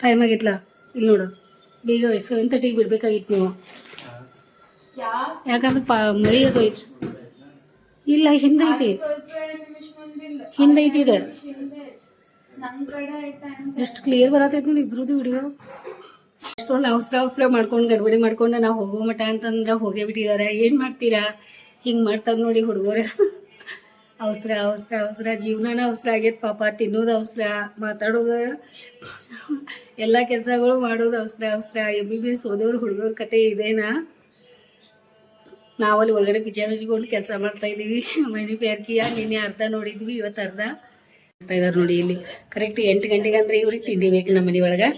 Time ಆಗಿತ್ಲ ಇಲ್ಲಿ ನೋಡು. ಬೇಗ ಸೆವೆನ್ ತರ್ಟಿಗೆ ಬಿಡ್ಬೇಕಾಗಿತ್ತು ನೀವು? ಯಾಕಂದ್ರೆ ಪಾ ಮಳಿ ಅದು ಐತಿ. ಇಲ್ಲ ಹಿಂದೈತಿ ಹಿಂದೈತಿ ಇದೆ ಎಷ್ಟು ಕ್ಲಿಯರ್ ಬರತೈತಿ ನೋಡಿ ಇಬ್ರದ್ದು ವಿಡಿಯೋ ಅಷ್ಟೊಂದು ಅವಸರ ಅವಸರ ಮಾಡ್ಕೊಂಡು ಗಡ್ಬಡಿ ಮಾಡ್ಕೊಂಡು ನಾವು ಹೋಗೋ ಮಟ್ಟ ಅಂತಂದ್ರೆ ಹೋಗೇ ಬಿಟ್ಟಿದ್ದಾರೆ ಏನು ಮಾಡ್ತೀರಾ? ಹಿಂಗೆ ಮಾಡ್ತಾಗ ನೋಡಿ ಹುಡುಗರು. ಅವಸರ ಅವಸರ ಅವಸರ. ಜೀವನಾನ ಅವಸರ ಆಗೈತೆ ಪಾಪ. ತಿನ್ನೋದು ಅವಸರ, ಮಾತಾಡೋದು ಎಲ್ಲ ಕೆಲಸಗಳು ಮಾಡೋದು ಅವಸರ ಅವಸರ. ಎಂ ಬಿ ಬಿ ಎಸ್ ಹುಡುಗರ ಕತೆ ಇದೇನಾ? ನಾವಲ್ಲಿ ಒಳಗಡೆ ಹಚ್ಕೊಂಡು ಕೆಲಸ ಮಾಡ್ತಾ ಇದೀವಿ ಮೈನಿ ಪೇರ್ಕಿಯ ನಿನ್ನೆ ಅರ್ಧ ನೋಡಿದ್ವಿ, ಇವತ್ತು ಅರ್ಧ ಮಾಡ್ತಾ ಇದಾರೆ ನೋಡಿ ಇಲ್ಲಿ. ಕರೆಕ್ಟ್ ಎಂಟು ಗಂಟೆಗೆ ಅಂದ್ರೆ ಇವ್ರಿಗೆ ತಿಂಡಿ ಬೇಕು ನಮ್ಮ ಮನೆ ಒಳಗೆ.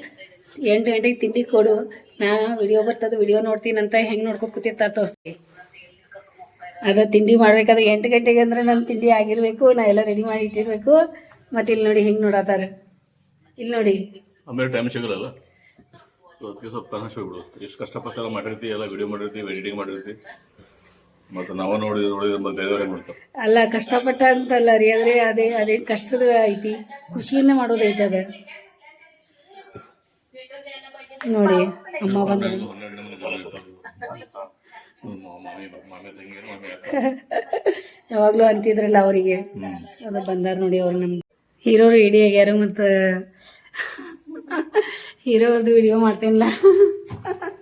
ಎಂಟು ಗಂಟೆಗೆ ತಿಂಡಿ ಕೊಡು. ನಾ ವಿಡಿಯೋ ಬರ್ತದ, ವಿಡಿಯೋ ನೋಡ್ತೀನಂತ ಹೆಂಗೆ ನೋಡ್ಕೊ ಕೂತಿರ್ತಾ ತೋರಿಸ್ತಿ ಅದ ತಿಂಡಿ ಮಾಡ್ಬೇಕಾದ್ರೆ ಎಂಟು ಗಂಟೆಗೆ ಅಂದ್ರೆ ನನ್ನ ತಿಂಡಿ ಆಗಿರ್ಬೇಕು ನಾ ಎಲ್ಲ ರೆಡಿ ಮಾಡಿ ಇಟ್ಟಿರ್ಬೇಕು. ಮತ್ತೆ ಇಲ್ಲಿ ನೋಡಿ ಹಿಂಗೆ ನೋಡತ್ತಾರ ಇಲ್ಲಿ ನೋಡಿ. ಆಮೇಲೆ ಟೈಮ್ ಸಿಗಲ್ಲ ಅದಕ್ಕೆ ಸ್ವಲ್ಪ ಕನಸು ಹೋಗ್ಬಿಡುತ್ತೆ ಎಷ್ಟು ಕಷ್ಟಪಟ್ಟೆಲ್ಲ ಮಾಡಿರ್ತೀವಿ ಎಲ್ಲ ವಿಡಿಯೋ ಮಾಡಿರ್ತೀವಿ ಎಡಿಟಿಂಗ್ ಮಾಡಿರ್ತೀವಿ ಮತ್ತೆ ನಾವು ನೋಡಿ ನೋಡಿದ್ರೆ ಮತ್ತೆ ಮಾಡ್ತಾರೆ ಅಲ್ಲ ಕಷ್ಟಪಟ್ಟ ಅಂತಲ್ಲ ರೀ ಆದರೆ ಅದೇ ಅದೇ ಕಷ್ಟದ ಐತಿ. ಖುಷಿಯಿಂದ ಮಾಡೋದು ಐತೆ ಅದ. ನೋಡಿ ಅಮ್ಮ ಬಂದ್ರು. ಯಾವಾಗ್ಲೂ ಅಂತಿದ್ರಲ್ಲ ಅವರಿಗೆ. ಅದು ಬಂದಾರ ನೋಡಿ ಅವ್ರು ನಮ್ ಹೀರೋರು ರೆಡಿ ಆಗ್ಯಾರ ಮತ್ತು ಅವ್ರದ್ದು ವಿಡಿಯೋ ಮಾಡ್ತೇನಿಲ್ಲ.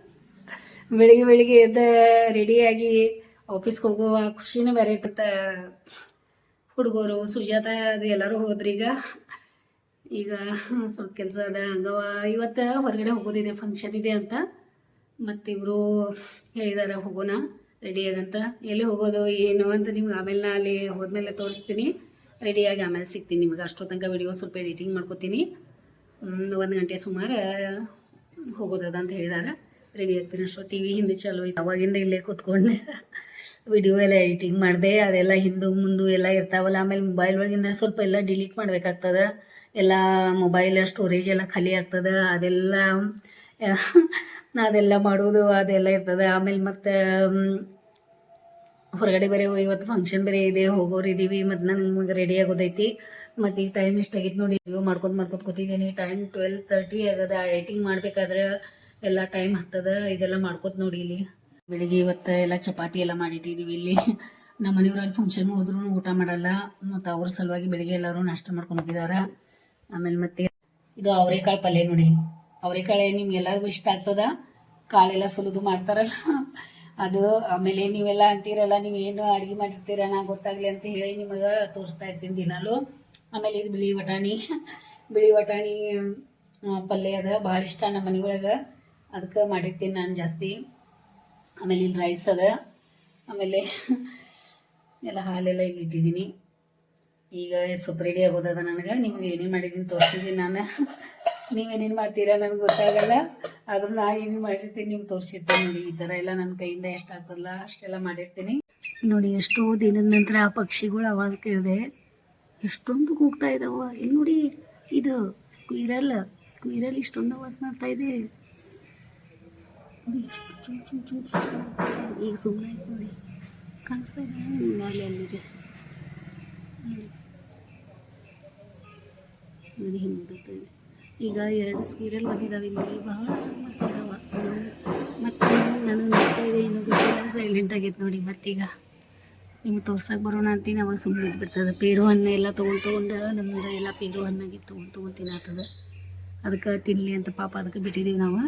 ಬೆಳಿಗ್ಗೆ ಬೆಳಿಗ್ಗೆ ಎದ್ದ ರೆಡಿಯಾಗಿ ಆಫೀಸ್ಗೆ ಹೋಗುವ ಖುಷಿನೇ ಬೇರೆ ಇರ್ತ ಹುಡುಗರು ಸುಜಾತ ಅದು ಎಲ್ಲರೂ ಹೋದ್ರಿ ಈಗ. ಈಗ ಸ್ವಲ್ಪ ಕೆಲಸ ಅದ. ಹಂಗವ ಇವತ್ತು ಹೊರಗಡೆ ಹೋಗೋದಿದೆ ಫಂಕ್ಷನ್ ಇದೆ ಅಂತ. ಮತ್ತು ಹೇಳಿದಾರೆ, ಹೋಗೋಣ ರೆಡಿಯಾಗಂತ ಎಲ್ಲಿ ಹೋಗೋದು, ಏನು ಅಂತ ನಿಮ್ಗೆ ಆಮೇಲೆ ನಾ ಅಲ್ಲಿ ಹೋದ್ಮೇಲೆ ತೋರಿಸ್ತೀನಿ. ರೆಡಿಯಾಗಿ ಆಮೇಲೆ ಸಿಗ್ತೀನಿ ನಿಮ್ಗೆ. ಅಷ್ಟೋ ತನಕ ವಿಡಿಯೋ ಸ್ವಲ್ಪ ಎಡಿಟಿಂಗ್ ಮಾಡ್ಕೋತೀನಿ. ಒಂದು ಗಂಟೆ ಸುಮಾರು, ಹೋಗೋದದ ಅಂತ ಹೇಳಿದಾರೆ. ರೆಡಿ ಆಗ್ತೀನಿ ಅಷ್ಟು. ಟಿ ವಿ ಹಿಂದೆ ಚಾಲು ಆಯ್ತು ಅವಾಗಿಂದ ಇಲ್ಲೇ ಕೂತ್ಕೊಂಡೆ. ವಿಡಿಯೋ ಎಲ್ಲ ಎಡಿಟಿಂಗ್ ಮಾಡಿದೆ. ಅದೆಲ್ಲ ಹಿಂದು ಮುಂದು ಎಲ್ಲ ಇರ್ತಾವಲ್ಲ, ಆಮೇಲೆ ಮೊಬೈಲ್ ಒಳಗಿಂದ ಸ್ವಲ್ಪ ಎಲ್ಲ ಡಿಲೀಟ್ ಮಾಡ್ಬೇಕಾಗ್ತದ. ಎಲ್ಲ ಮೊಬೈಲ್ ಸ್ಟೋರೇಜ್ ಎಲ್ಲ ಖಾಲಿ ಆಗ್ತದೆ. ಅದೆಲ್ಲ ಅದೆಲ್ಲ ಮಾಡೋದು, ಅದೆಲ್ಲ ಇರ್ತದೆ. ಆಮೇಲೆ ಮತ್ತು ಹೊರಗಡೆ ಬೇರೆ ಇವತ್ತು ಫಂಕ್ಷನ್ ಬೇರೆ ಇದೆ, ಹೋಗೋರು ಮತ್ತು ನನಗೆ ರೆಡಿ ಆಗೋದೈತಿ. ಮತ್ತು ಈಗ ಟೈಮ್ ಇಷ್ಟಾಗಿತ್ತು ನೋಡಿ, ಇವ್ ಮಾಡ್ಕೊಂಡು ಮಾಡ್ಕೊತ ಕೂತಿದ್ದೀನಿ ಟೈಮ್ ಟ್ವೆಲ್ ತರ್ಟಿ ಆಗದ. ಎಡಿಟಿಂಗ್ ಮಾಡ್ಬೇಕಾದ್ರೆ ಎಲ್ಲ ಟೈಮ್ ಹತ್ತದ. ಇದೆಲ್ಲ ಮಾಡ್ಕೊತ ನೋಡಿ ಇಲ್ಲಿ. ಬೆಳಿಗ್ಗೆ ಇವತ್ತು ಎಲ್ಲ ಚಪಾತಿ ಎಲ್ಲ ಮಾಡಿಟ್ಟಿದ್ದೀವಿ ಇಲ್ಲಿ. ನಮ್ಮ ಮನೆಯವರಲ್ಲಿ ಫಂಕ್ಷನ್ ಹೋದ್ರೂ ಊಟ ಮಾಡಲ್ಲ. ಮತ್ತು ಅವ್ರ ಸಲುವಾಗಿ ಬೆಳಿಗ್ಗೆ ಎಲ್ಲರೂ ನಾಷ್ಟ ಮಾಡ್ಕೊಂಡು ಹೋಗಿದ್ದಾರೆ ಆಮೇಲೆ ಮತ್ತೆ ಇದು ಅವರೆಕಾಳು ಪಲ್ಯ ನೋಡಿ. ಅವರೆಕಾಳು ನಿಮ್ಗೆ ಎಲ್ಲರಿಗೂ ಇಷ್ಟ ಆಗ್ತದ? ಕಾಳೆಲ್ಲ ಸುಲಿದು ಮಾಡ್ತಾರಲ್ಲ. ಅದು ಆಮೇಲೆ ನೀವೆಲ್ಲ ಅಂತೀರಲ್ಲ ನೀವು ಏನು ಅಡುಗೆ ಮಾಡಿರ್ತೀರ ನಾ ಗೊತ್ತಾಗ್ಲಿ ಅಂತ ಹೇಳಿ ನಿಮಗೆ ತೋರಿಸ್ತಾ ಇರ್ತೀನಿ ದಿನಾಲು. ಆಮೇಲೆ ಇದು ಬಿಳಿ ವಟಾಣಿ. ಬಿಳಿ ವಟಾಣಿ ಪಲ್ಯ ಅದ, ಭಾಳ ಇಷ್ಟ ನಮ್ಮ ಮನೆ ಒಳಗೆ ಅದಕ್ಕೆ ಮಾಡಿರ್ತೀನಿ ನಾನು ಜಾಸ್ತಿ. ಆಮೇಲೆ ಇಲ್ಲಿ ರೈಸ್ ಅದ. ಆಮೇಲೆ ಎಲ್ಲ ಹಾಲೆಲ್ಲ ಇಲ್ಲಿ ಇಟ್ಟಿದ್ದೀನಿ. ಈಗ ಸೊಪ್ಪು ರೆಡಿ ಆಗೋದದ ನನಗೆ. ನಿಮಗೆ ಏನೇ ಮಾಡಿದ್ದೀನಿ ತೋರಿಸಿದ್ದೀನಿ ನಾನು. ನೀವೇನೇನು ಮಾಡ್ತೀರಾ? ನನಗೆ ಗೊತ್ತಾಗಲ್ಲ. ಆದ್ರೂ ನಾ ಏನು ಮಾಡಿರ್ತೀನಿ ನಿಮ್ಗೆ ತೋರಿಸಿರ್ತೀನಿ ನೋಡಿ. ಈ ಥರ ಎಲ್ಲ ನನ್ನ ಕೈಯಿಂದ ಎಷ್ಟು ಆಗ್ತದಲ್ಲ ಅಷ್ಟೆಲ್ಲ ಮಾಡಿರ್ತೀನಿ. ನೋಡಿ, ಎಷ್ಟೋ ದಿನದ ನಂತರ ಆ ಪಕ್ಷಿಗಳು ಆವಾಜ್ ಕೇಳಿದೆ ಎಷ್ಟೊಂದು ಕೂಗ್ತಾ ಇದ್ದಾವ ಇಲ್ಲಿ ನೋಡಿ, ಇದು ಸ್ಕ್ವೀರಲ್ ಸ್ಕ್ವೀರಲ್ ಇಷ್ಟೊಂದು ಆವಾಜ್ ಮಾಡ್ತಾ ಇದೆ. ಈಗ ಸುಮ್ಮನೆ ಆಯ್ತು ನೋಡಿ. ಕಾಣಿಸ್ತಾ ಇದೆ ಮೇಲೆ ಅಲ್ಲಿದೆ ನೋಡಿ. ಹಿಂಗೆ ಇದು. ಈಗ ಎರಡು ಸೀರಿಯಲ್ ಬಂದಿದ್ದಾವೆ ಇಲ್ಲಿ ಭಾಳ ಯೂಸ್ ಮಾಡ್ತಾ ಇದಾವ ಮತ್ತೆ ನನಗೆ ನೋಡ್ತಾ ಇದೆ ಗೊತ್ತಿಲ್ಲ ಸೈಲೆಂಟ್ ಆಗೈತೆ ನೋಡಿ ಮತ್ತೀಗ. ನಿಮ್ಗೆ ತೋರ್ಸಕ್ಕೆ ಬರೋಣ ಅಂತೀನಿ, ಅವಾಗ ಸುಮ್ಮನೆ ಇದ್ಬಿಡ್ತದೆ. ಪೇರು ಹಣ್ಣು ಎಲ್ಲ ತೊಗೊಂಡು ತೊಗೊಂಡು, ನಮ್ದು ಎಲ್ಲ ಪೇರು ಹಣ್ಣಾಗಿ ತೊಗೊಂಡು ತೊಗೊಂಡು ತಿನ್ನಾತದ. ಅದಕ್ಕೆ ತಿನ್ನಲಿ ಅಂತ ಪಾಪ ಅದಕ್ಕೆ ಬಿಟ್ಟಿದ್ದೀವಿ ನಾವು.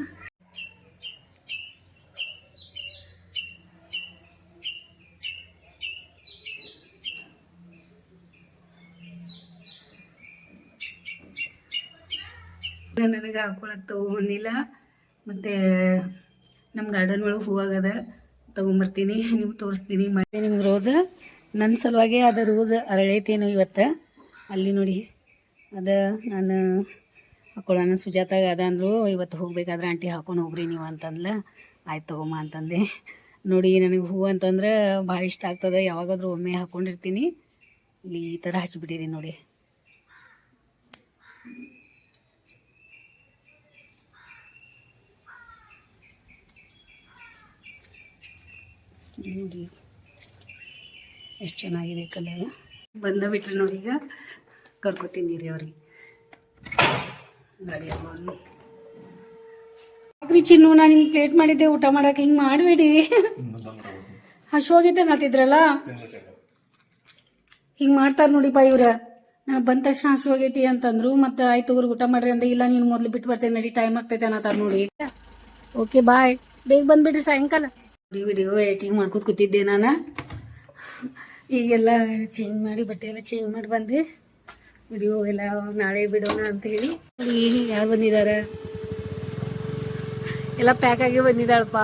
ನನಗೆ ಹಾಕೊಳಕ್ಕೆ ತೊಗೊಂಬಂದಿಲ್ಲ ಮತ್ತು ನಮ್ಮ ಗಾರ್ಡನ್ ಒಳಗೆ ಹೂವಾಗದ ತೊಗೊಂಬರ್ತೀನಿ, ನಿಮ್ಗೆ ತೋರಿಸ್ತೀನಿ. ಮತ್ತೆ ನಿಮ್ಗೆ ರೋಸ ನನ್ನ ಸಲುವಾಗಿ ಅದು ರೋಸ್ ಅರಳೈತೇನು ಇವತ್ತು. ಅಲ್ಲಿ ನೋಡಿ, ಅದು ನಾನು ಹಾಕೊಳ್ಳೋಣ ಸುಜಾತಾಗ ಅದ ಅಂದರು, ಇವತ್ತು ಹೋಗ್ಬೇಕಾದ್ರೆ ಆಂಟಿ ಹಾಕೊಂಡು ಹೋಗ್ರಿ ನೀವು ಅಂತಂದ್ಲ. ಆಯ್ತು ತಗೊಂಬ ಅಂತಂದೆ. ನೋಡಿ, ನನಗೆ ಹೂ ಅಂತಂದ್ರೆ ಭಾಳ ಇಷ್ಟ ಆಗ್ತದೆ. ಯಾವಾಗಾದ್ರೂ ಒಮ್ಮೆ ಹಾಕೊಂಡಿರ್ತೀನಿ. ಇಲ್ಲಿ ಈ ಥರ ಹಚ್ಚಿಬಿಟ್ಟಿದ್ದೀನಿ ನೋಡಿ. ನೋಡಿ. ಎಷ್ಟು ಚೆನ್ನಾಗಿದೆ ಕಲರ್ ಬಂದ ಬಿಟ್ರೆ ನೋಡಿ ಈಗ ಕರ್ಕೊತೀನಿ ರೀ ಅವ್ರಿಗೆ. ಗಾಡಿ ಚಿನ್ನು ನಾನು ನಿಮ್ಗೆ ಪ್ಲೇಟ್ ಮಾಡಿದ್ದೆ, ಊಟ ಮಾಡಕ್ಕೆ ಹಿಂಗೆ ಮಾಡಬೇಡಿ. ಹಶ್ವಾಗೈತೆ ಹಿಂಗ್ ಹಿಂಗೆ ಮಾಡ್ತಾರೆ ನೋಡಿಪ್ಪ ಇವ್ರ. ನಾನು ಬಂದ ತಕ್ಷಣ ಹಶ್ವಾಗೈತಿ ಅಂತಂದ್ರು, ಮತ್ತೆ ಆಯ್ತು ಅವ್ರಿಗೆ ಊಟ ಮಾಡ್ರಿ ಅಂದ್ರೆ ಇಲ್ಲ ನೀನು ಮೊದಲು ಬಿಟ್ಟು ಬರ್ತೇನೆ, ನಡಿ ಟೈಮ್ ಆಗ್ತೈತೆ ಅನ್ನತ್ತಾರ ನೋಡಿ. ಓಕೆ ಬಾಯ್ ಬೇಗ ಬಂದ್ಬಿಡ್ರಿ ಸಾಯಂಕಾಲ. ವಿಡಿಯೋ ಎಡಿಟಿಂಗ್ ಮಾಡ್ಕೊತ ಕೂತಿದ್ದೆ ನಾನು. ಈಗೆಲ್ಲ ಚೇಂಜ್ ಮಾಡಿ, ಬಟ್ಟೆ ಎಲ್ಲ ಚೇಂಜ್ ಮಾಡಿ ಬಂದೆ. ವಿಡಿಯೋ ಎಲ್ಲ ನಾಳೆ ಬಿಡೋಣ ಅಂತ ಹೇಳಿ. ಯಾರು ಬಂದಿದ್ದಾರೆ ಎಲ್ಲ ಪ್ಯಾಕ್ ಆಗಿ ಬಂದಿದ್ದಾಳಪ್ಪ.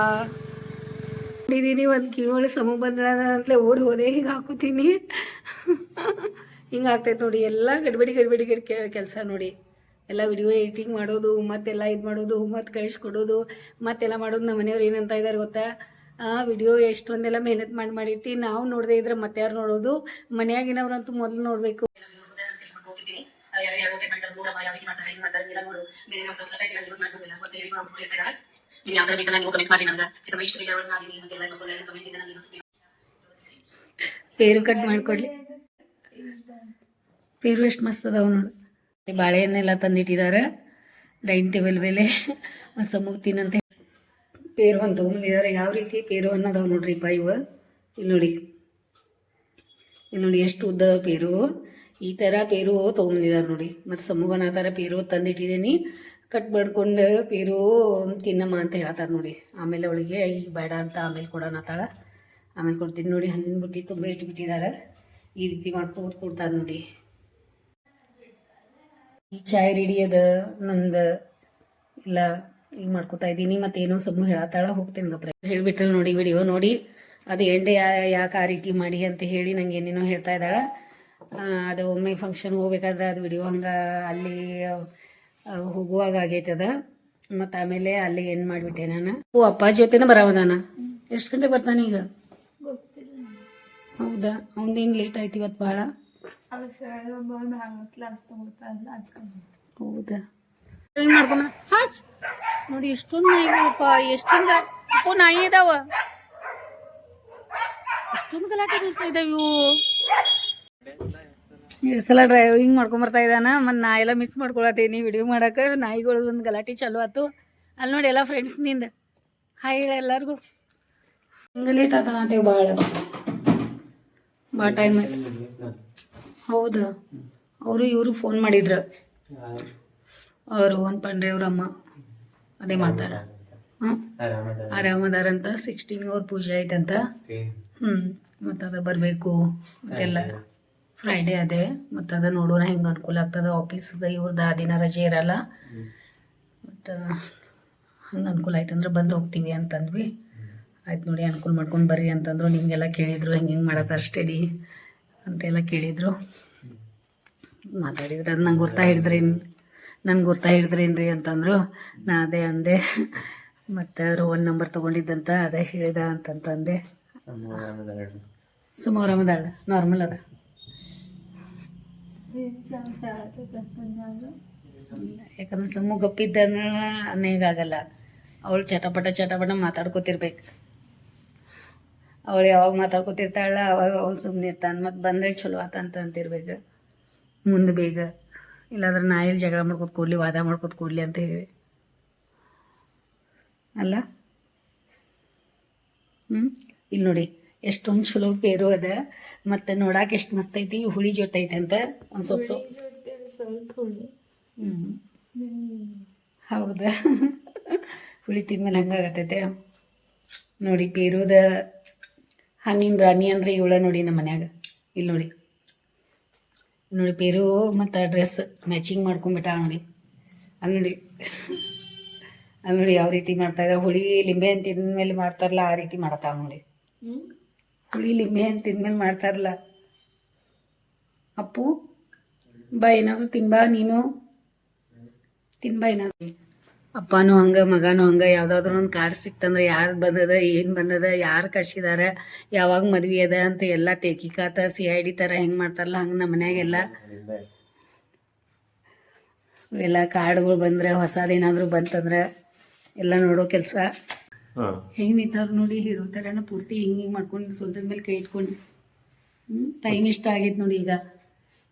ಇದೀನಿ ಒಂದು ಕಿವೊಳಗೆ ಸಮ ಬಂದ್ರೆ ಅಂತಲೇ ಓಡಿ ಹೋದೆ, ಹಿಂಗೆ ಹಾಕೋತೀನಿ ಹಿಂಗೆ ಆಗ್ತೈತೆ ನೋಡಿ, ಎಲ್ಲ ಗಡ್ಬಡಿ ಗಡ್ಬಡಿ, ಗಡ್ ಕೆಲಸ ನೋಡಿ. ಎಲ್ಲ ವಿಡಿಯೋ ಎಡಿಟಿಂಗ್ ಮಾಡೋದು, ಮತ್ತೆಲ್ಲ ಇದು ಮಾಡೋದು, ಮತ್ತೆ ಕಳಿಸ್ಕೊಡೋದು ಮತ್ತೆಲ್ಲ ಮಾಡೋದು ನಮ್ಮ ಮನೆಯವ್ರು ಏನಂತ ಇದ್ದಾರೆ ಗೊತ್ತಾ? ಆ ವಿಡಿಯೋ ಎಷ್ಟೊಂದೆಲ್ಲ ಮೆಹನತ್ ಮಾಡಿ ಮಾಡಿರ್ತಿ, ನಾವು ನೋಡದೆ ಇದ್ರೆ ಮತ್ತೆ ಯಾರು ನೋಡೋದು? ಮನೆಯಾಗಿನವ್ರಂತೂ ಮೊದಲು ನೋಡಬೇಕು. ಪೇರು ಕಟ್ ಮಾಡ್ಕೊಡ್ಲಿ. ಪೇರು ಎಷ್ಟು ಮಸ್ತ್ ಅದಾವ ನೋಡಿ. ಬಾಳೆಹಣ್ಣೆಲ್ಲ ತಂದಿಟ್ಟಿದ್ದಾರೆ ಡೈನಿಂಗ್ ಟೇಬಲ್ ಮೇಲೆ. ಸಮುಗ್ ತಿನ್ನಂತೆ. ಪೇರು ಅಂತ ಯಾವ ರೀತಿ ಪೇರು ನೋಡ್ರಿ ನೋಡ್ರಿಪ್ಪ ಇವು. ಇಲ್ಲಿ ನೋಡಿ. ಇಲ್ಲಿ ನೋಡಿ ಎಷ್ಟು ಉದ್ದ ಪೇರು. ಈ ಥರ ಪೇರು ತೊಗೊಂಡಿದ್ದಾರೆ ನೋಡಿ. ಮತ್ತು ಸಮೂಹನ ಆ ಥರ ಪೇರು ತಂದಿಟ್ಟಿದ್ದೀನಿ ಕಟ್ ಮಾಡ್ಕೊಂಡು ಪೇರು ತಿನ್ನಮ್ಮ ಅಂತ ಹೇಳ್ತಾರೆ ನೋಡಿ. ಆಮೇಲೆ ಅವಳಿಗೆ ಈಗ ಬೇಡ ಅಂತ ಆಮೇಲೆ ಕೊಡೋಣ ತಾಳ ಆಮೇಲೆ ಕೊಡ್ತೀನಿ ನೋಡಿ. ಹಣ್ಣಿನ ಬುಟ್ಟಿ ತುಂಬ ಇಟ್ಬಿಟ್ಟಿದ್ದಾರೆ ಈ ರೀತಿ ಮಾಡ್ಕೊಂಡು ಕೊಡ್ತಾರೆ ನೋಡಿ. ಈ ಚಾಯ್ ರೆಡಿ ಅದ ನಂದು ಇಲ್ಲ ಈಗ ಮಾಡ್ಕೊತಾ ಇದ್ದೀನಿ ಏನೋ ಸುಮ್ಮನೆ ಹೇಳತ್ತಾಳ ಹೋಗ್ತೇನೆ ಗಪ್ರೆ. ಹೇಳ್ಬಿಟ್ಟಲ್ ನೋಡಿ ವಿಡಿಯೋ ನೋಡಿ ಅದು ಎಂಡೆ ಯಾಕೆ ಆ ರೀತಿ ಮಾಡಿ ಅಂತ ಹೇಳಿ ನಂಗೆ ಏನೇನೋ ಹೇಳ್ತಾ ಇದ್ದಾಳೆ. ಅದು ಒಮ್ಮೆ ಫಂಕ್ಷನ್ ಹೋಗ್ಬೇಕಾದ್ರೆ ಅದು ವಿಡಿಯೋ ಹಂಗೆ ಅಲ್ಲಿ ಹೋಗುವಾಗ ಆಗೈತೆ ಅದ ಮತ್ತು ಆಮೇಲೆ ಅಲ್ಲಿ ಏನು ಮಾಡಿಬಿಟ್ಟೆ ನಾನು. ಓ ಅಪ್ಪಾಜಿ ಜೊತೆನ ಬರವದಾನ? ಎಷ್ಟು ಗಂಟೆಗೆ ಬರ್ತಾನೆ ಈಗ? ಹೌದಾ? ಅವನೇನು ಲೇಟ್ ಆಯ್ತು ಇವತ್ತು ಭಾಳ ಹೌದಾ? ಹೆಂಗ್ ಮಾಡ್ಕೊಂಬ ಹಾಚ್. ನೋಡಿ ಎಷ್ಟೊಂದು ನಾಯಿಗಳಪ್ಪ, ಎಷ್ಟೊಂದು ಅಪ್ಪು, ನಾಯಿ ಇದಾವ ಎಷ್ಟೊಂದು ಗಲಾಟೆ ಇದಾವ ಇವು. ಈ ಸಲ ಡ್ರೈವಿಂಗ್ ಮಾಡ್ಕೊಂಬರ್ತಾ ಇದ್ದಾನ. ಮತ್ತು ನಾ ಎಲ್ಲ ಮಿಸ್ ಮಾಡ್ಕೊಳತ್ತೀನಿ ವಿಡಿಯೋ ಮಾಡಕ್ಕೆ ನಾಯಿಗಳದ್ದು ಒಂದು ಗಲಾಟೆ ಚಲೋ ಆಯ್ತು ಅಲ್ಲಿ ನೋಡಿ ಎಲ್ಲ ಫ್ರೆಂಡ್ಸ್ನಿಂದ. ಹಾಯ್ ಹೇಳ ಎಲ್ಲರಿಗೂ. ಹಿಂಗೆ ಲೇಟ್ ಆತ ಅಂತೇವೆ ಭಾಳ ಭಾಳ ಟೈಮ್ ಆಯ್ತು. ಹೌದಾ. ಅವರು ಇವರು ಫೋನ್ ಮಾಡಿದ್ರು. ಒಂದು ಪಂಡ್ರೆ ಅವ್ರ ಅಮ್ಮ. ಅದೇ ಮಾತಾಡ. ಹಾಂ ಆರಾಮದಾರಂತ ಸಿಕ್ಸ್ಟೀನ್ ಅವ್ರ ಪೂಜೆ ಐತಂತ ಹ್ಞೂ ಮತ್ತು ಅದು ಬರಬೇಕು. ಮತ್ತೆಲ್ಲ ಫ್ರೈಡೇ ಅದೇ. ಮತ್ತು ಅದು ನೋಡೋಣ ಹೆಂಗೆ ಅನುಕೂಲ ಆಗ್ತದೆ. ಆಫೀಸ್ದ ಇವ್ರದ್ದು ಆ ದಿನ ರಜೆ ಇರಲ್ಲ. ಮತ್ತು, ಹಂಗೆ ಅನುಕೂಲ ಆಯ್ತಂದ್ರೆ ಬಂದು ಹೋಗ್ತೀವಿ ಅಂತಂದ್ವಿ. ಆಯ್ತು ನೋಡಿ ಅನುಕೂಲ ಮಾಡ್ಕೊಂಡು ಬರ್ರಿ ಅಂತಂದ್ರು. ನಿಮಗೆಲ್ಲ ಕೇಳಿದ್ರು ಹೆಂಗೆ ಹೆಂಗೆ ಮಾಡತ್ತಾರ ಸ್ಟಡಿ ಅಂತೆಲ್ಲ ಕೇಳಿದರು. ಮಾತಾಡಿದ್ರೆ ಅದು ನಂಗೆ ಗೊತ್ತಾ ಹಿಡಿದ್ರೇನು ನನ್ಗೆ ಗುರ್ತಾ ಹಿಡಿದ್ರೇನ್ರಿ ಅಂತಂದರು. ನಾ ಅದೇ ಅಂದೆ. ಮತ್ತು ಒನ್ ನಂಬರ್ ತಗೊಂಡಿದ್ದಂತ ಅದೇ ಹೇಳಿದ ಅಂತಂತಂದೆ. ಸುಮಾರಾಮದಾಳ ನಾರ್ಮಲ್ ಅದ. ಯಾಕಂದ್ರೆ ಸುಮ್ಮ ಗಪ್ಪಿದ್ದ ಆಗಲ್ಲ ಅವಳು ಚಟಪಟ ಚಟಪಟ ಮಾತಾಡ್ಕೊತಿರ್ಬೇಕು. ಅವಳು ಯಾವಾಗ ಮಾತಾಡ್ಕೊತಿರ್ತಾಳ ಅವಾಗ ಅವ್ನು ಸುಮ್ಮನೆ ಇರ್ತಾನೆ ಮತ್ತು ಬಂದ್ರೆ ಚಲೋ ಆತ ಅಂತ ಅಂತಿರ್ಬೇಕು. ಮುಂದೆ ಬೇಗ. ಇಲ್ಲಾಂದ್ರೆ ನಾ ಇಲ್ಲಿ ಜಗಳ ಮಾಡ್ಕೊತ ಕೂಡಲಿ ವಾದ ಮಾಡ್ಕೊತ ಕೂಡಲಿ ಅಂತ ಹೇಳಿ. ಅಲ್ಲ? ಹ್ಞೂ ಇಲ್ಲಿ ನೋಡಿ ಎಷ್ಟೊಂದು ಚಲೋ ಪೇರು ಅದ. ಮತ್ತು ನೋಡಾಕ ಎಷ್ಟು ಮಸ್ತ್ ಐತಿ ಹುಳಿ ಜೊತೆ ಐತೆ ಅಂತ. ಒಂದು ಸ್ವಲ್ಪ ಸ್ವಲ್ಪ ಹ್ಞೂ ಹೌದಾ? ಹುಳಿ ತಿಂದ್ಮೇಲೆ ಹಂಗಾಗತ್ತೈತೆ ನೋಡಿ ಪೇರುದ ಹಣ್ಣಿನ ರಾಣಿ ಅಂದ್ರೆ ಇವಳ ನೋಡಿ ನಮ್ಮ ಮನ್ಯಾಗ. ಇಲ್ಲಿ ನೋಡಿ. ನೋಡಿ ಪೇರು ಮತ್ತು ಡ್ರೆಸ್ ಮ್ಯಾಚಿಂಗ್ ಮಾಡ್ಕೊಂಡ್ಬಿಟ್ಟ ನೋಡಿ. ಅಲ್ಲಿ ನೋಡಿ. ಅಲ್ಲಿ ನೋಡಿ ಯಾವ ರೀತಿ ಮಾಡ್ತಾ ಇದ್ದ. ಹುಳಿ ಲಿಂಬೆ ಅಂತ ತಿಂದ್ಮೇಲೆ ಮಾಡ್ತಾರಲ್ಲ ಆ ರೀತಿ ಮಾಡ್ತಾವ ನೋಡಿ. ಹುಳಿ ಲಿಂಬೆ ಅಂತ ತಿಂದ್ಮೇಲೆ ಮಾಡ್ತಾರಲ್ಲ. ಅಪ್ಪು ಬಾ ಏನಾದರೂ ತಿನ್ಬಾ ನೀನು. ತಿನ್ಬಾ ಏನಾದ್ರು. ಅಪ್ಪನೂ ಹಂಗ ಮಗನೂ ಹಂಗ ಯಾವ್ದಾದ್ರು ಒಂದು ಕಾರ್ಡ್ ಸಿಕ್ತಂದ್ರೆ ಯಾರು ಬಂದದ ಏನು ಬಂದದ ಯಾರು ಕಳ್ಸಿದಾರ ಯಾವಾಗ ಮದ್ವಿ ಅದ ಅಂತ ಎಲ್ಲ ತೇಕಿಕಾತ ಸಿ ಐ ಡಿ ಥರ ಹೆಂಗೆ ಮಾಡ್ತಾರಲ್ಲ ಹಂಗೆ ನಮ್ಮ ಮನ್ಯಾಗೆಲ್ಲ. ಎಲ್ಲ ಕಾರ್ಡ್ಗಳು ಬಂದ್ರೆ ಹೊಸದೇನಾದರೂ ಬಂತಂದ್ರೆ ಎಲ್ಲ ನೋಡೋ ಕೆಲಸ. ಹೆಂಗ್ ನಿಂತವ್ರು ನೋಡಿ ಹೀರೋ ಥರನ ಪೂರ್ತಿ ಹಿಂಗೆ ಹಿಂಗೆ ಮಾಡ್ಕೊಂಡು ಸೊಂಟದ ಮೇಲೆ ಕೈ ಇಟ್ಕೊಂಡು. ಹ್ಮ್ ಟೈಮ್ ಇಷ್ಟ ಆಗೈತೆ ನೋಡಿ ಈಗ.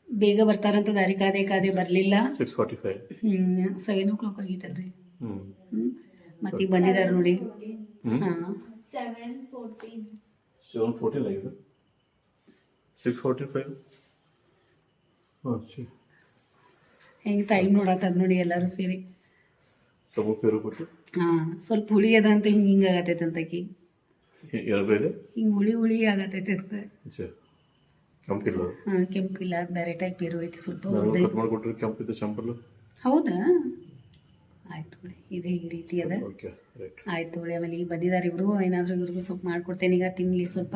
ಬೇಗ ಬರ್ತಾರಂತ ದಾರಿ ಕಾದೆ ಕಾದೆ ಬರಲಿಲ್ಲ. ಸಿಕ್ಸ್ ಫಾರ್ಟಿ ಫೈವ್ ಹ್ಞೂ ಸೆವೆನ್ ಓ ಕ್ಲಾಕ್ ಆಗೈತಲ್ರಿ ಮತ್ತೆ ಈಗ ಬಂದಿದ್ದಾರೆ ನೋಡಿ. ಸೆವೆನ್ ಫೋರ್ಟೀನ್ ಆಗಿದೆ ಸಿಕ್ಸ್ ಫೋರ್ಟಿ ಫೈವ್ ಹೆಂಗೆ ಟೈಮ್ ನೋಡತ್ತದ ನೋಡಿ ಎಲ್ಲರೂ ಸೇರಿ. ಸಬು ಪೇರು ಕೊಟ್ಟು ಹಾ ಸ್ವಲ್ಪ ಹುಳಿ ಅದ ಅಂತ ಹಿಂಗೆ ಹಿಂಗೆ ಆಗತೈತೆ ಅಂತ ಆಕಿ. ಹಿಂಗೆ ಹುಳಿ ಹುಳಿ ಆಗತೈತೆ ಅಂತ. ಕೆಂಪಿಲ್ಲ ಹಾಂ ಕೆಂಪಿಲ್ಲ ಅದು ಬೇರೆ ಟೈಪ್ ಇರು ಐತಿ ಸ್ವಲ್ಪ ಹೌದಾ? ಆಯ್ತು ನೋಡಿ ಇದು ಈ ರೀತಿ ಅದ. ಆಯ್ತು ನೋಡಿ ಆಮೇಲೆ ಈಗ ಬಂದಿದ್ದಾರೆ ಇವರು. ಏನಾದ್ರೂ ಇವ್ರಿಗೂ ಸ್ವಲ್ಪ ಮಾಡ್ಕೊಡ್ತೇನೆ. ಈಗ ತಿನ್ಲಿ ಸ್ವಲ್ಪ.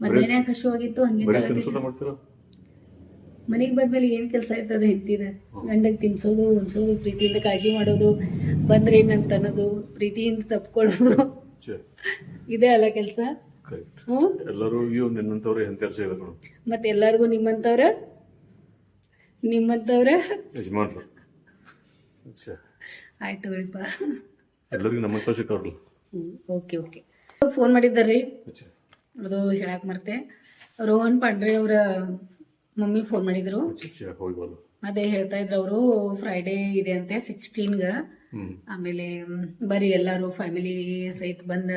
ಹಂಗೆ ಬರೀ ಆಗತೈತಿ ಮಾಡ್ತೀರಾ? ಮನೆಗೆ ಬಂದ್ಮೇಲೆ ಏನ್ ಕೆಲಸ ಇರ್ತದೆ ಹೆತ್ತಿದ ಗಂಡಗ್ ತಿನ್ಸೋದು ಉನ್ಸೋದು ಪ್ರೀತಿಯಿಂದ ಕಾಳಜಿ ಮಾಡೋದು ಬಂದ್ರೆ ಏನಂತ ಅನ್ನೋದು ಪ್ರೀತಿಯಿಂದ ತಪ್ಕೊಳ್ಳೋದು ಇದೇ ಅಲ್ಲ ಕೆಲಸ? ಎಲ್ಲರೂ ಮತ್ತೆ ಎಲ್ಲರಿಗೂ ನಿಮ್ಮಂತವ್ರ ನಿಮ್ಮಂತವ್ರ ಯಜಮಾನ್ರು. ಅಚ್ಚಾ ಆಯ್ತು ಬಿಡಿಪ್ಪ ಎಲ್ಲರಿಗೂ ನಮ್ಮ ಓಕೆ ಓಕೆ. ಫೋನ್ ಮಾಡಿದ್ದಾರ್ರಿ ಅದು ಹೇಳಕ್ಕೆ ಮರ್ತೆ. ರೋಹನ್ ಪಾಂಡ್ರೆ ಅವರ ಮಮ್ಮಿ ಫೋನ್ ಮಾಡಿದ್ರು. ಅದೇ ಹೇಳ್ತಾ ಇದ್ರು ಅವರು ಫ್ರೈಡೇ ಇದೆ ಅಂತೆ ಸಿಕ್ಸ್ಟೀನ್ಗ ಆಮೇಲೆ ಬರೀ ಎಲ್ಲಾರು ಫ್ಯಾಮಿಲಿ ಸಹಿತ ಬಂದ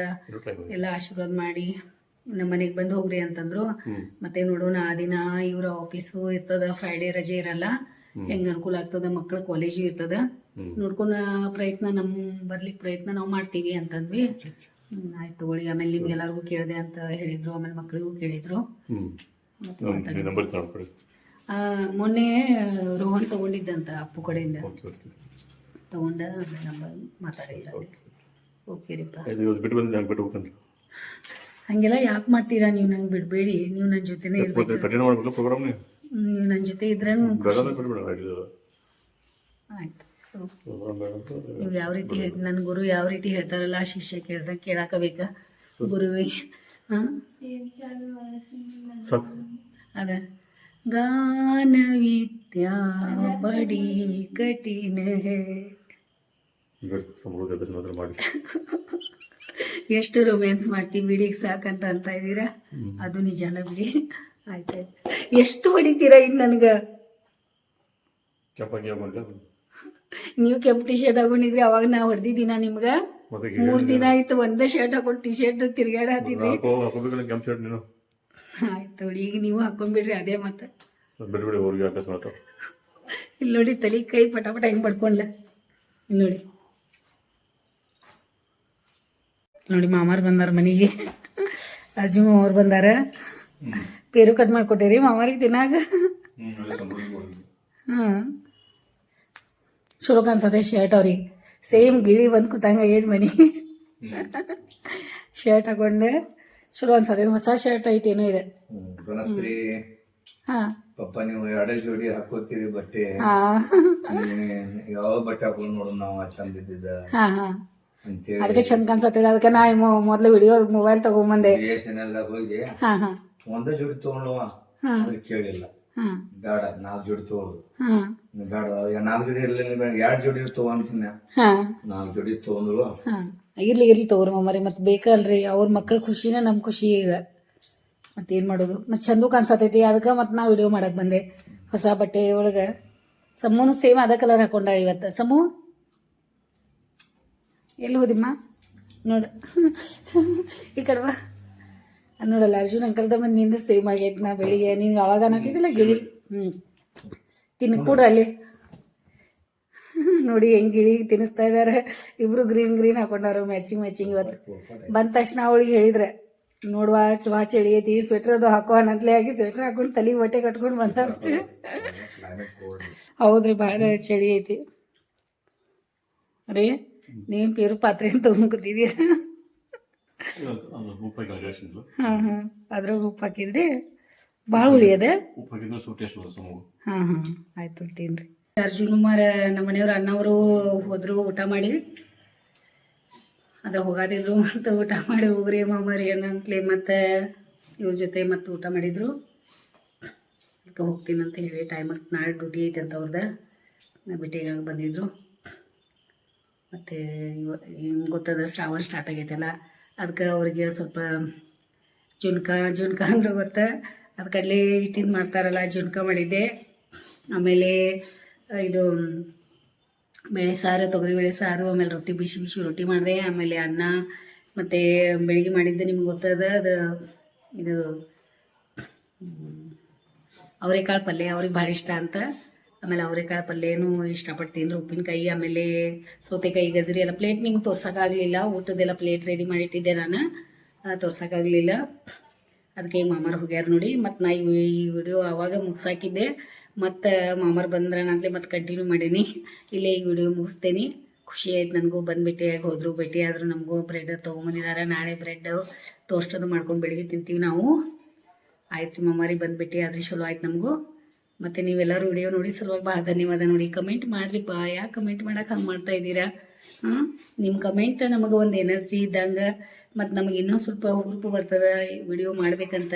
ಎಲ್ಲ ಆಶೀರ್ವಾದ ಮಾಡಿ ನಮ್ಮ ಮನೆಗೆ ಬಂದು ಹೋಗ್ರಿ ಅಂತಂದ್ರು. ಮತ್ತೆ ನೋಡೋಣ ಆ ದಿನ ಇವ್ರ ಆಫೀಸು ಇರ್ತದ ಫ್ರೈಡೇ ರಜೆ ಇರಲ್ಲ. ಹೆಂಗ ಅನುಕೂಲ ಆಗ್ತದ ಮಕ್ಕಳ ಕಾಲೇಜು ಇರ್ತದ. ನೋಡ್ಕೊಂಡ ಪ್ರಯತ್ನ ನಮ್ ಬರ್ಲಿಕ್ ಪ್ರಯತ್ನ ನಾವು ಮಾಡ್ತೀವಿ ಅಂತಂದ್ವಿ. ಆಯ್ತು ತಗೊಳ್ಳಿ. ಆಮೇಲೆ ನಿಮ್ಗೆಲ್ಲರಿಗೂ ಕೇಳಿದೆ ಅಂತ ಹೇಳಿದ್ರು ಆಮೇಲೆ ಮಕ್ಕಳಿಗೂ ಕೇಳಿದ್ರು. ಮತ್ತೆ ಮಾತಾಡಿದ್ರು. ಆ, ಮೊನ್ನೆ ರೋಹನ್ ತಗೊಂಡಿದ್ದಂತ ಅಪ್ಪು ಕಡೆಯಿಂದ. ತಗೊಂಡ ನಂಬರ್ ಮಾತಾಡಿದ್ರೆ ಓಕೆ ರೀಪ್ಪ. ಇದು ಬಿಟ್ಟು ಬಂದಿದ್ದೆ ಹಂಗೆ ಬಿಟ್ಟು ಹೋಗ್ತಾನೆ ಹಂಗೆಲ್ಲ ಯಾಕೆ ಮಾಡ್ತೀರಾ ನೀವು? ನಂಗೆ ಬಿಡಬೇಡಿ. ನೀವು ನನ್ನ ಜೊತೆನೇ ಮತ್ತೆ ಇರ್ಬೇಕು. ಕಂಟಿನ್ಯೂ ಮಾಡ್ಬೇಕು ಪ್ರೋಗ್ರಾಮ್ ನೀವು? ನೀವು ನನ್ನ ಜೊತೆ ಇದ್ರೆ ಆಯ್ತು. ನೀವು ಯಾವ ರೀತಿ ನನ್ನ ಗುರು ಯಾವ ರೀತಿ ಹೇಳ್ತಾರಲ್ಲ ಆ ಶಿಷ್ಯ ಕೇಳ್ದಾಗ ಗುರುವಿಗೆ ಏನ್ ಚಾಲು ಮಾಡ್ತೀನಿ ಸಾಕು ಅದ. ಗಾನ ವಿದ್ಯಾ ಬಡಿ ಕಠಿಣ ಎಷ್ಟು ರೊಮ್ಯಾನ್ಸ್ ಮಾಡ್ತೀವಿ ಬಿಡಿಗೆ ಸಾಕಂತ ಅಂತ ಇದ್ದೀರಾ? ಅದು ನಿಜಾನ ಬಿಡಿ. ಆಯ್ತಾಯ್ತು ಎಷ್ಟು ಹೊಡಿತೀರಾ ಈಗ ನನಗೆ? ನೀವು ಕೆಂಪು ಟಿ ಶರ್ಟ್ ಹಾಕೊಂಡಿದ್ರಿ ಅವಾಗ ನಾ ಹೊಡೆದಿದ್ದೀನ ನಿಮ್ಗೆ? ಮೂರ್ ದಿನ ಆಯ್ತು ಒಂದೇ ಶರ್ಟ್ ಹಾಕೊಂಡು ಟಿ ಶರ್ಟ್ ತಿರ್ಗಾಡ ನೀನು. ಆಯ್ತು ಈಗ ನೀವು ಹಾಕೊಂಡ್ಬಿಡ್ರಿ ಅದೇ ಮತ್ತೆ. ಅವ್ರಿಗೆ ಅಕಸ್ಮಾತ್ ಇಲ್ಲಿ ನೋಡಿ ತಲೆ ಕೈ ಪಟ ಪಟ ಹೆಂಗ್ ಪಡ್ಕೊಂಡ್ಲ ಇಲ್ಲಿ ನೋಡಿ. ನೋಡಿ ಮಾಮಾರ್ ಬಂದಾರ ಮನೆಗೆ. ಅರ್ಜುನ್ ಅವ್ರು ಬಂದಾರ. ಪೇರು ಕಟ್ ಮಾಡ್ಕೊಟ್ಟಿರಿ ಮಾಮಾರಿಗೆ ತಿನ್ನಾಗ ಹಾಂ ಚಲೋ ಕಾಣಿಸತ್ತೆ ಶರ್ಟ್ ಅವ್ರಿಗೆ. ಸೇಮ್ ಗಿಳಿ ಬಂದು ಕೂತಂಗ ಆಗೈತೆ ಮನಿ. ಶರ್ಟ್ ಹಾಕೊಂಡೆ ಚಲೋ ಅನ್ಸತ್ತೆ ಹೊಸ ಶರ್ಟ್ ಐತೇನೋ ಇದೆ. ಹಾಂ. ಪಪ್ಪ ನೀವು ಎರಡೇ ಜೋಡಿ ಹಾಕೋತೀರಿ ಬಟ್ಟೆ. ಯಾವ ಬಟ್ಟೆ ಹಾಕೊಂಡು ನೋಡು ನಾವು ಚಂದ ಇದ್ದಿದ್ದ. ಹಾ ಹಾ. ಅಂತೇಳಿ. ಅದಕ್ಕೆ ಚಂದ ಕಾಣಿಸತ್ತೆ ಅದಕ್ಕೆ ನಾ ಮೊದ್ಲು ವಿಡಿಯೋ ಮೊಬೈಲ್ ತಗೊಂಬಂದೆ. ಹೋಗಿ. ಹಾ ಹಾ. ಒಂದೇ ಜೋಡಿ ತಗೊಂಡವ ಅದ್ರ ಕೇಳಿಲ್ಲ. ಬೇಡ ನಾಲ್ಕು ಜೋಡಿ ತಗೊಳ್ಳು. ಹಾ ನೀವ್ ಬೇಡ ನಾಲ್ಕು ಜೋಡಿ ಇರ್ಲಿಲ್ಲ ಬೇಡ ಎರಡು ಜೋಡಿ ತಗೋ ಹಾ. ನಾಲ್ಕು ಜೋಡಿ ತಗೊಂಡ್ರು ಇರ್ಲಿ ಇರ್ಲಿ ತಗೋರಿ ಮಮ್ಮರಿ ಮತ್ತೆ ಬೇಕಲ್ರಿ ಅವ್ರ ಮಕ್ಕಳ ಖುಷಿನೇ ನಮ್ಮ ಖುಷಿ ಈಗ. ಮತ್ತೇನು ಮಾಡೋದು? ಮತ್ತೆ ಚಂದ ಕಾಣಿಸತೈತಿ ಅದಕ್ಕೆ ಮತ್ತೆ ನಾ ವಿಡಿಯೋ ಮಾಡಕ್ಕೆ ಬಂದೆ. ಹೊಸ ಬಟ್ಟೆ ಒಳಗೆ. ಸಮೂನು ಸೇಮ್ ಅದ ಕಲರ್ ಹಾಕೊಂಡ ಇವತ್ತು. ಸಮು? ಎಲ್ಲಿ ಹೋದಿಮ್ಮ? ನೋಡ. ಈ ಕಡೆ ಬಾ. ನೋಡಲ್ಲ ಅರ್ಜುನ್ ಅಂಕಲ್ದ ಬಂದು ನಿಂದ ಸೇಮ್ ಆಗೈತೆ ನಾ ಬೆಳಿಗ್ಗೆ. ನಿಂಗ್ ಅವಾಗ ಅನ್ನತ್ತಿದ್ದಿಲ್ಲ ಗಿಳಿ? ಹ್ಞೂ ತಿನ್ನ ಕೂಡ್ರ ಅಲ್ಲಿ. ನೋಡಿ ಹೆಂಗ್ ಗಿಳಿ ತಿನ್ನಿಸ್ತಾ ಇದ್ದಾರೆ ಇಬ್ರು ಗ್ರೀನ್ ಗ್ರೀನ್ ಹಾಕೊಂಡಾರು ಮ್ಯಾಚಿಂಗ್ ಮ್ಯಾಚಿಂಗ್ ಇವತ್ತು. ಬಂದ ತಕ್ಷಣ ಅವಳಿಗೆ ಹೇಳಿದ್ರೆ ನೋಡುವ ಚವಾ ಚಳಿ ಐತಿ ಸ್ವೆಟರ್ ಅದು ಹಾಕೋ ಅನ್ನತ್ಲೆ ಆಗಿ ಸ್ವೆಟರ್ ಹಾಕೊಂಡು ತಲೆಗೆ ಬಟ್ಟೆ ಕಟ್ಕೊಂಡು ಬಂದ ಹೌದ್ರಿ ಬಹಳ ಚಳಿ ಐತಿ. ರೀ ನೀವು ಪೇರು ಪಾತ್ರೆ ಕೂತಿದ್ದೀರ ಅದು ಉಪ್ಪು ಹಾಕಿ ಜಾಸ್ತಿ ಹಾಂ ಹಾಂ. ಅದ್ರಾಗ ಉಪ್ಪು ಹಾಕಿದ್ರಿ ಭಾಳ ಉಳಿಯದೆ? ಹಾಂ ಹಾಂ. ಆಯ್ತು ತಿನ್ರಿ ಅರ್ಜುನ್ ಕುಮಾರ್ ನಮ್ಮ ಮನೆಯವ್ರ ಅಣ್ಣವರು ಹೋದ್ರು ಊಟ ಮಾಡಿ. ಅದ ಹೋಗಾದಿದ್ರು ಮತ್ತು ಊಟ ಮಾಡಿ ಹೋಗ್ರಿ ಮಾಮರಿ ಅಣ್ಣಂತ್ಲಿ ಮತ್ತೆ ಇವ್ರ ಜೊತೆ ಮತ್ತೆ ಊಟ ಮಾಡಿದ್ರು. ಅದಕ್ಕೆ ಹೋಗ್ತೀನಿ ಅಂತ ಹೇಳಿ ಟೈಮ್ ನಾಳೆ ಡ್ಯೂಟಿ ಐತೆ ಅಂತ ಅವ್ರದ. ನಾ ಭೇಟಿಯಾಗಿ ಬಂದಿದ್ರು. ಮತ್ತು ಇವ ಗೊತ್ತದ ಶ್ರಾವಣ ಸ್ಟಾರ್ಟ್ ಆಗೈತಲ್ಲ. ಅದಕ್ಕೆ ಅವ್ರಿಗೆ ಸ್ವಲ್ಪ ಜುನ್ಕ ಜುನ್ಕ ಅಂದ್ರೆ ಗೊತ್ತಾ? ಅದು ಕಡಲೆ ಹಿಟ್ಟಿಂದು ಮಾಡ್ತಾರಲ್ಲ, ಜುನ್ಕ ಮಾಡಿದ್ದೆ. ಆಮೇಲೆ ಇದು, ಬೇಳೆ ಸಾರು ತೊಗರಿಬೇಳೆ ಸಾರು, ಆಮೇಲೆ ರೊಟ್ಟಿ ಬಿಸಿ ಬಿಸಿ ರೊಟ್ಟಿ ಮಾಡಿದೆ. ಆಮೇಲೆ ಅನ್ನ, ಮತ್ತು ಬೆಳಿಗ್ಗೆ ಮಾಡಿದ್ದೆ ನಿಮ್ಗೆ ಗೊತ್ತದ? ಅದು, ಇದು ಅವರೆಕಾಳು ಪಲ್ಯ, ಅವ್ರಿಗೆ ಭಾಳ ಇಷ್ಟ ಅಂತ. ಆಮೇಲೆ ಅವರೆಕಾಳು ಪಲ್ಯನೂ ಇಷ್ಟಪಟ್ಟು ತಿಂದ್ರು ಉಪ್ಪಿನಕಾಯಿ, ಆಮೇಲೆ ಸೌತೆಕಾಯಿ ಗಜರಿ ಎಲ್ಲ ಪ್ಲೇಟ್ ನಿಮ್ಗೆ ತೋರ್ಸೋಕ್ಕಾಗಲಿಲ್ಲ. ಊಟದೆಲ್ಲ ಪ್ಲೇಟ್ ರೆಡಿ ಮಾಡಿಟ್ಟಿದ್ದೆ ನಾನು. ತೋರ್ಸೋಕ್ಕಾಗಲಿಲ್ಲ. ಅದಕ್ಕೆ ಮಾಮಾರು ಹೋಗ್ಯಾರ ನೋಡಿ. ಮತ್ತು ನಾ ಈ ವಿಡಿಯೋ ಆವಾಗ ಮುಗ್ಸಾಕಿದ್ದೆ. ಮತ್ತು ಮಾಮಾರು ಬಂದ್ರನಂತಲೇ ಮತ್ತೆ ಕಂಟಿನ್ಯೂ ಮಾಡೀನಿ. ಇಲ್ಲೇ ಈ ವಿಡಿಯೋ ಮುಗಿಸ್ತೇನೆ. ಖುಷಿ ಆಯ್ತು ನನಗೂ. ಬಂದು ಭೇಟಿಯಾಗಿ ಹೋದರು. ಭೇಟಿ ಆದರೂ ನಮಗೂ ಬ್ರೆಡ್ ತೊಗೊಂಬಂದಿದ್ದಾರೆ ನಾಳೆ ಬ್ರೆಡ್ ಟೋಸ್ಟ್ ಅದು ಮಾಡ್ಕೊಂಡು ಬೆಳಿಗ್ಗೆ ತಿಂತೀವಿ ನಾವು. ಆಯ್ತು ರೀ ಮಮ್ಮಾರಿ ಬಂದು ಭೇಟಿ ಆದ್ರಿ ಚಲೋ ಆಯ್ತು ನಮಗೂ. ಮತ್ತು ನೀವೆಲ್ಲರೂ ವಿಡಿಯೋ ನೋಡಿ ಸಲುವಾಗಿ ಭಾಳ ಧನ್ಯವಾದ ನೋಡಿ. ಕಮೆಂಟ್ ಮಾಡಿರಿಪ್ಪ ಯಾಕೆ ಕಮೆಂಟ್ ಮಾಡೋಕೆ ಹಂಗೆ ಮಾಡ್ತಾ ಇದ್ದೀರಾ? ಹಾಂ ನಿಮ್ಮ ಕಮೆಂಟ್ ನಮಗೆ ಒಂದು ಎನರ್ಜಿ ಇದ್ದಂಗೆ ಮತ್ತು ನಮಗೆ ಇನ್ನೂ ಸ್ವಲ್ಪ ಹುರುಪು ಬರ್ತದೆ. ವಿಡಿಯೋ ಮಾಡ್ಬೇಕಂತ.